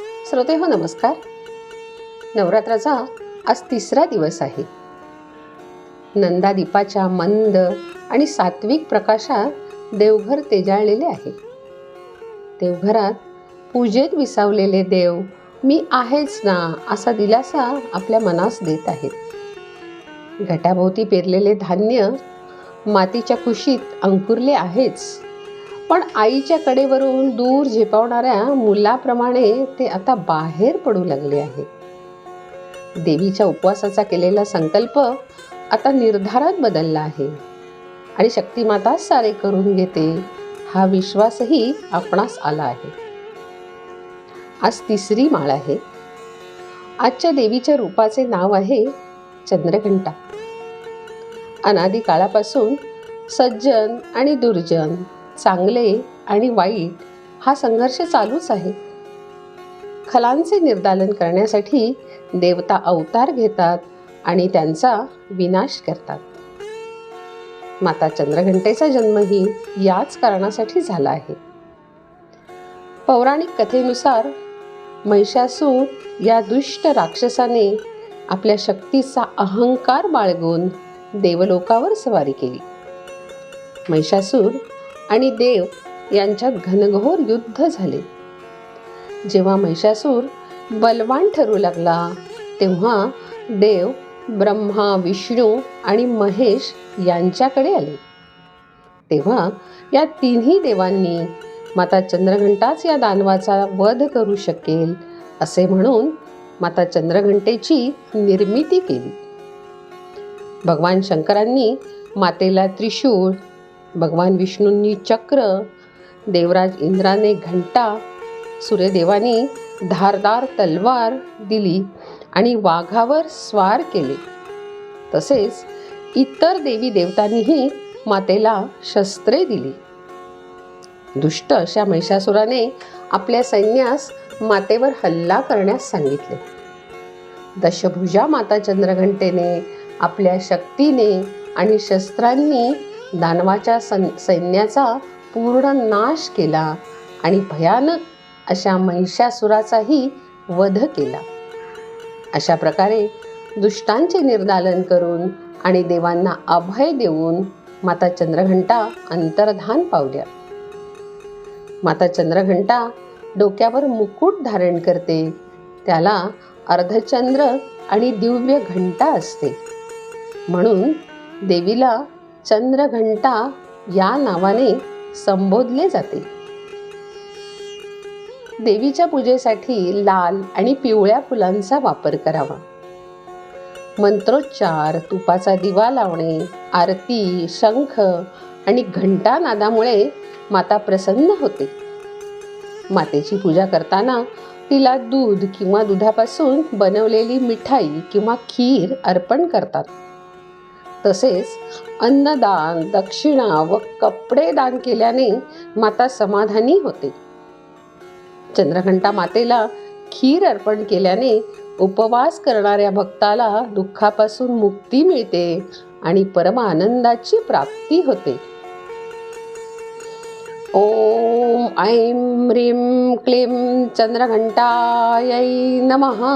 श्रोते हो नमस्कार. नवरात्राचा आज तिसरा दिवस आहे. नंदादीपाच्या मंद आणि सात्विक प्रकाशात देवघर तेजाळलेले आहे. देवघरात पूजेत विसावलेले देव मी आहेच ना असा दिलासा आपल्या मनास देत आहेत. घटाभोवती पेरलेले धान्य मातीच्या कुशीत अंकुरले आहेच. पण आईच्या कडेवरून दूर झेपावणाऱ्या मुलाप्रमाणे ते आता बाहेर पडू लागले आहे देवीच्या उपवासाचा केलेला संकल्प आता निर्धारात बदलला आहे. आणि शक्तिमाता सारे करून घेते हा विश्वासही आपणास आला आहे. आज तिसरी माळ आहे. आजच्या देवीच्या रूपाचे नाव आहे चंद्रघंटा. अनादी काळापासून सज्जन आणि दुर्जन चांगले आणि वाईट हा संघर्ष चालूच आहे. खलांचे निर्दालन करण्यासाठी देवता अवतार घेतात आणि त्यांचा विनाश करतात. माता चंद्रघंटेचा जन्मही याच कारणासाठी झाला आहे. पौराणिक कथेनुसार महिषासूर या दुष्ट राक्षसाने आपल्या शक्तीचा अहंकार बाळगून देवलोकावर स्वारी केली. महिषासूर आणि देव यांच्यात घनघोर युद्ध झाले. जेव्हा महिषासूर बलवान ठरू लागला तेव्हा देव ब्रह्मा विष्णू आणि महेश यांच्याकडे आले. तेव्हा या तिन्ही देवांनी माता चंद्रघंटाच या दानवाचा वध करू शकेल असे म्हणून माता चंद्रघंटेची निर्मिती केली. भगवान शंकरांनी मातेला त्रिशूळ भगवान विष्णूंनी चक्र देवराज इंद्राने घंटा सूर्यदेवाने धारदार तलवार दिली आणि वाघावर स्वार केले. तसेच इतर देवी देवतांनीही मातेला शस्त्रे दिली. दुष्ट अशा महिषासुराने आपल्या सैन्यास मातेवर हल्ला करण्यास सांगितले. दशभुजा माता चंद्रघंटेने आपल्या शक्तीने आणि शस्त्रांनी दानवाच्या सं सैन्याचा पूर्ण नाश केला आणि भयानक अशा महिषासुराचाही वध केला. अशा प्रकारे दुष्टांचे निर्दालन करून आणि देवांना अभय देऊन माता चंद्रघंटा अंतर्धान पावल्या. माता चंद्रघंटा डोक्यावर मुकुट धारण करते. त्याला अर्धचंद्र आणि दिव्य घंटा असते. म्हणून देवीला चंद्रघंटा या नावाने संबोधले जाते. देवीच्या पूजेसाठी लाल आणि पिवळ्या फुलांचा वापर करावा. मंत्रोच्चार तुपाचा दिवा लावणे आरती शंख आणि घंटा नादामुळे माता प्रसन्न होते. मातेची पूजा करताना तिला दूध किंवा दुधापासून बनवलेली मिठाई किंवा खीर अर्पण करतात. तसेच अन्नदान दक्षिणा व कपडे दान केल्याने माता समाधानी होते. चंद्रघंटा मातेला खीर अर्पण केल्याने उपवास करणाऱ्या भक्ताला दुःखापासून मुक्ती मिळते आणि परमानंदाची प्राप्ती होते. ओम ऐं ह्रीं क्लीं चंद्रघंटायै नमः.